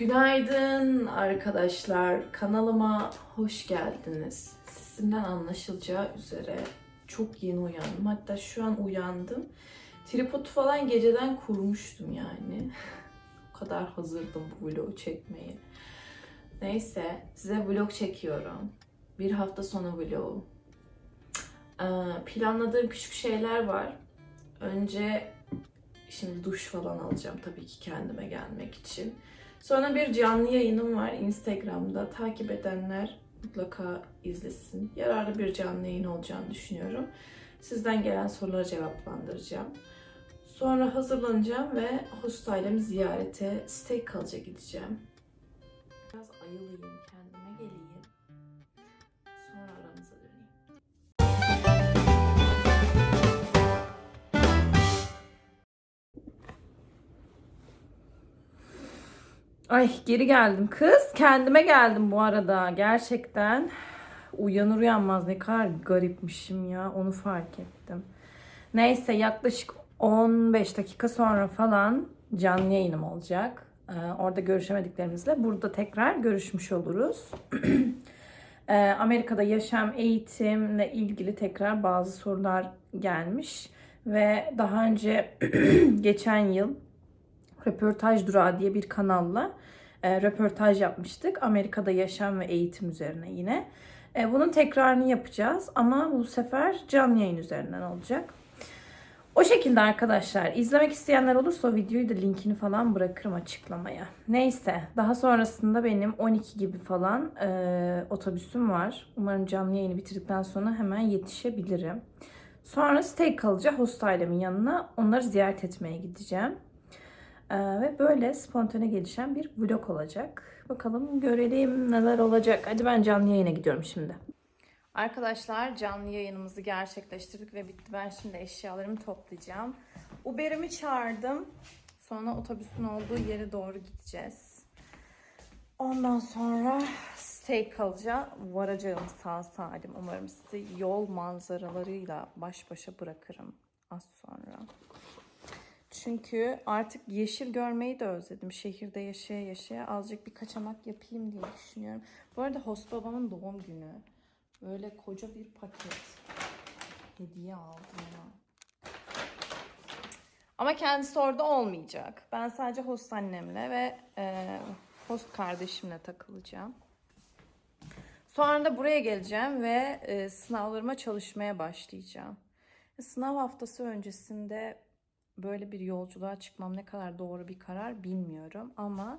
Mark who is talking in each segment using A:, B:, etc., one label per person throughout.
A: Günaydın arkadaşlar. Kanalıma hoş geldiniz. Sesimden anlaşılacağı üzere çok yeni uyandım. Hatta şu an uyandım. Tripodu falan geceden kurmuştum yani. o kadar hazırdım bu vlogu çekmeye. Neyse size vlog çekiyorum. Bir hafta sonu vlogu. Ee, planladığım küçük şeyler var. Önce şimdi duş falan alacağım tabii ki kendime gelmek için. Sonra bir canlı yayınım var Instagram'da. Takip edenler mutlaka izlesin. Yararlı bir canlı yayın olacağını düşünüyorum. Sizden gelen soruları cevaplandıracağım. Sonra hazırlanacağım ve hostailemi ziyarete steak kalacak gideceğim. Biraz ayılayım, Ay geri geldim kız. Kendime geldim bu arada. Gerçekten uyanır uyanmaz ne kadar garipmişim ya. Onu fark ettim. Neyse yaklaşık 15 dakika sonra falan canlı yayınım olacak. Ee, orada görüşemediklerimizle burada tekrar görüşmüş oluruz. Ee, Amerika'da yaşam, eğitimle ilgili tekrar bazı sorular gelmiş. Ve daha önce geçen yıl Röportaj Durağı diye bir kanalla e, röportaj yapmıştık. Amerika'da yaşam ve eğitim üzerine yine. E, bunun tekrarını yapacağız ama bu sefer canlı yayın üzerinden olacak. O şekilde arkadaşlar izlemek isteyenler olursa o videoyu da linkini falan bırakırım açıklamaya. Neyse daha sonrasında benim 12 gibi falan e, otobüsüm var. Umarım canlı yayını bitirdikten sonra hemen yetişebilirim. Sonra stay kalacak host ailemin yanına. Onları ziyaret etmeye gideceğim. Ee, ve böyle spontane gelişen bir vlog olacak. Bakalım görelim neler olacak. Hadi ben canlı yayına gidiyorum şimdi. Arkadaşlar canlı yayınımızı gerçekleştirdik ve bitti. Ben şimdi eşyalarımı toplayacağım. Uber'imi çağırdım. Sonra otobüsün olduğu yere doğru gideceğiz. Ondan sonra kalacağım. Varacağım sağ salim. Umarım sizi yol manzaralarıyla baş başa bırakırım az sonra. Çünkü artık yeşil görmeyi de özledim. Şehirde yaşaya yaşaya azıcık bir kaçamak yapayım diye düşünüyorum. Bu arada host babamın doğum günü. Böyle koca bir paket hediye aldım ona. Ama kendisi orada olmayacak. Ben sadece host annemle ve e, host kardeşimle takılacağım. Sonra da buraya geleceğim ve e, sınavlarıma çalışmaya başlayacağım. Sınav haftası öncesinde böyle bir yolculuğa çıkmam ne kadar doğru bir karar bilmiyorum ama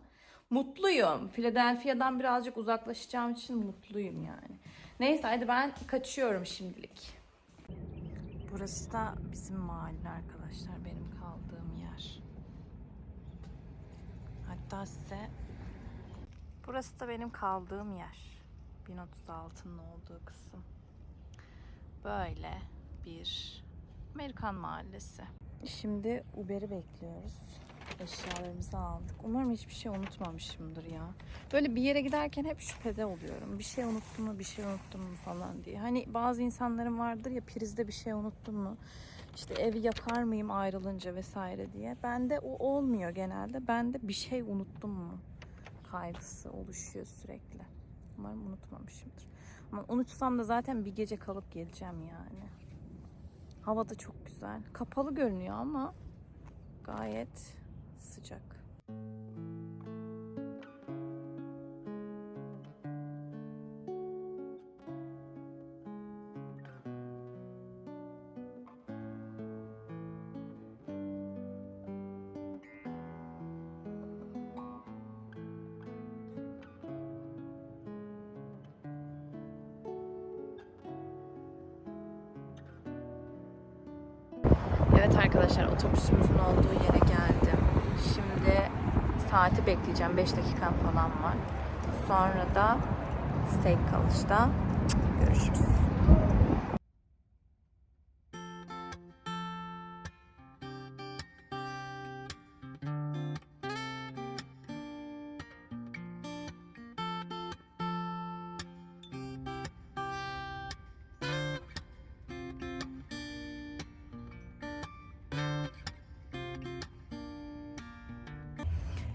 A: mutluyum. Philadelphia'dan birazcık uzaklaşacağım için mutluyum yani. Neyse hadi ben kaçıyorum şimdilik. Burası da bizim mahalle arkadaşlar. Benim kaldığım yer. Hatta size burası da benim kaldığım yer. 1036'nın olduğu kısım. Böyle bir Amerikan mahallesi. Şimdi Uber'i bekliyoruz. Eşyalarımızı aldık. Umarım hiçbir şey unutmamışımdır ya. Böyle bir yere giderken hep şüphede oluyorum. Bir şey unuttum mu, bir şey unuttum mu falan diye. Hani bazı insanların vardır ya prizde bir şey unuttum mu? İşte evi yakar mıyım ayrılınca vesaire diye. Bende o olmuyor genelde. Bende bir şey unuttum mu kaygısı oluşuyor sürekli. Umarım unutmamışımdır. Ama unutsam da zaten bir gece kalıp geleceğim yani. Hava da çok güzel. Kapalı görünüyor ama gayet sıcak. Evet arkadaşlar otobüsümüzün olduğu yere geldim. Şimdi saati bekleyeceğim. 5 dakikam falan var. Sonra da steak kalışta görüşürüz.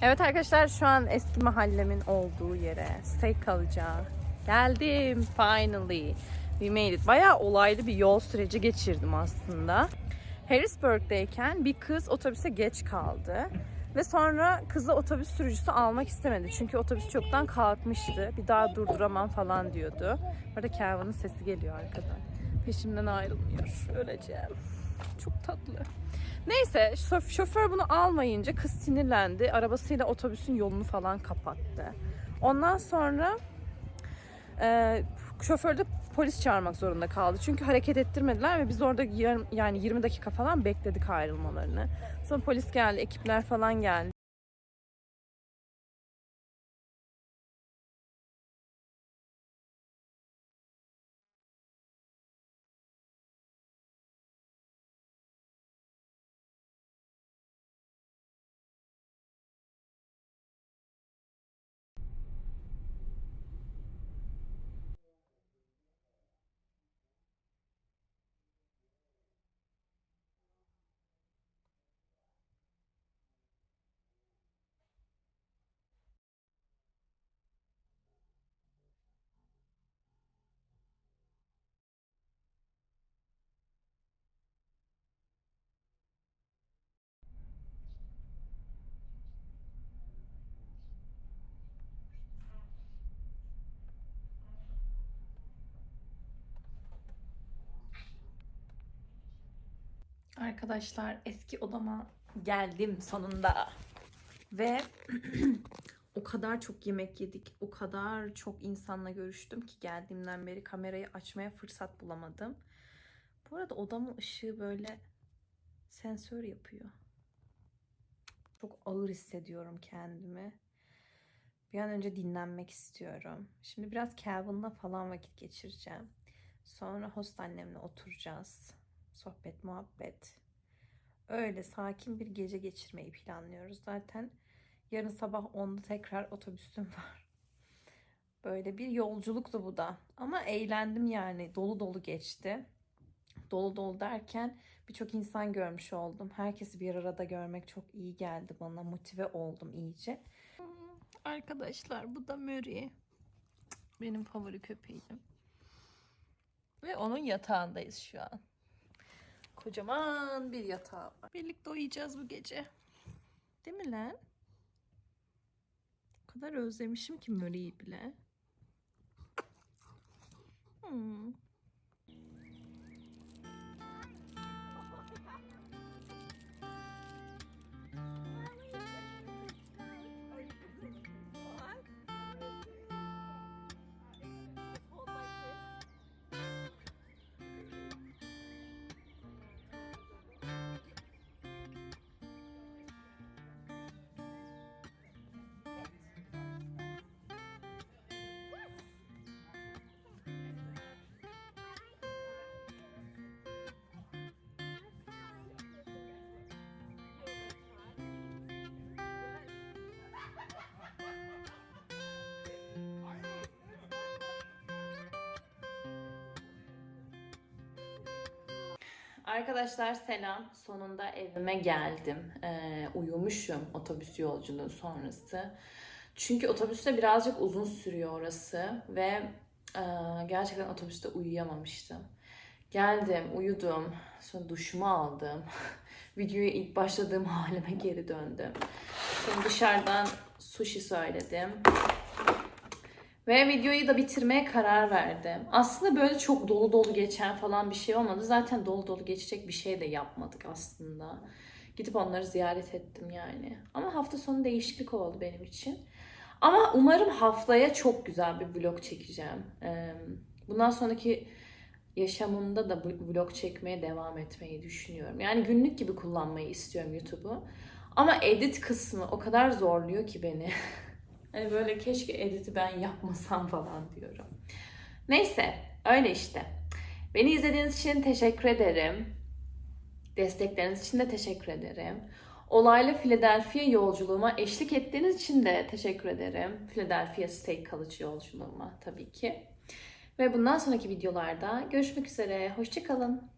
A: Evet arkadaşlar şu an eski mahallemin olduğu yere steak kalacağı geldim finally. We made it. Bayağı olaylı bir yol süreci geçirdim aslında. Harrisburg'dayken bir kız otobüse geç kaldı. Ve sonra kızı otobüs sürücüsü almak istemedi. Çünkü otobüs çoktan kalkmıştı. Bir daha durduramam falan diyordu. Burada Calvin'ın sesi geliyor arkadan. Peşimden ayrılmıyor. Öleceğim. Çok tatlı. Neyse şof- şoför bunu almayınca kız sinirlendi. Arabasıyla otobüsün yolunu falan kapattı. Ondan sonra e, şoför de polis çağırmak zorunda kaldı. Çünkü hareket ettirmediler ve biz orada yarım, yani 20 dakika falan bekledik ayrılmalarını. Sonra polis geldi, ekipler falan geldi. Arkadaşlar eski odama geldim sonunda. Ve o kadar çok yemek yedik, o kadar çok insanla görüştüm ki geldiğimden beri kamerayı açmaya fırsat bulamadım. Bu arada odamın ışığı böyle sensör yapıyor. Çok ağır hissediyorum kendimi. Bir an önce dinlenmek istiyorum. Şimdi biraz Calvin'la falan vakit geçireceğim. Sonra host annemle oturacağız. Sohbet, muhabbet. Öyle sakin bir gece geçirmeyi planlıyoruz. Zaten yarın sabah 10'da tekrar otobüsüm var. Böyle bir yolculuktu bu da. Ama eğlendim yani. Dolu dolu geçti. Dolu dolu derken birçok insan görmüş oldum. Herkesi bir arada görmek çok iyi geldi bana. Motive oldum iyice. Arkadaşlar bu da Murray. Benim favori köpeğim. Ve onun yatağındayız şu an. Kocaman bir yatağı var. Birlikte uyuyacağız bu gece. Değil mi lan? O kadar özlemişim ki Murray'i bile. Hmm. Arkadaşlar selam. Sonunda evime geldim. Ee, uyumuşum otobüs yolculuğu sonrası. Çünkü otobüste birazcık uzun sürüyor orası ve e, gerçekten otobüste uyuyamamıştım. Geldim, uyudum, sonra duşumu aldım. Videoya ilk başladığım halime geri döndüm. Sonra dışarıdan sushi söyledim. Ve videoyu da bitirmeye karar verdim. Aslında böyle çok dolu dolu geçen falan bir şey olmadı. Zaten dolu dolu geçecek bir şey de yapmadık aslında. Gidip onları ziyaret ettim yani. Ama hafta sonu değişiklik oldu benim için. Ama umarım haftaya çok güzel bir vlog çekeceğim. Bundan sonraki yaşamımda da vlog çekmeye devam etmeyi düşünüyorum. Yani günlük gibi kullanmayı istiyorum YouTube'u. Ama edit kısmı o kadar zorluyor ki beni. Hani böyle keşke editi ben yapmasam falan diyorum. Neyse öyle işte. Beni izlediğiniz için teşekkür ederim. Destekleriniz için de teşekkür ederim. Olaylı Philadelphia yolculuğuma eşlik ettiğiniz için de teşekkür ederim. Philadelphia Steak kalıcı yolculuğuma tabii ki. Ve bundan sonraki videolarda görüşmek üzere. Hoşçakalın.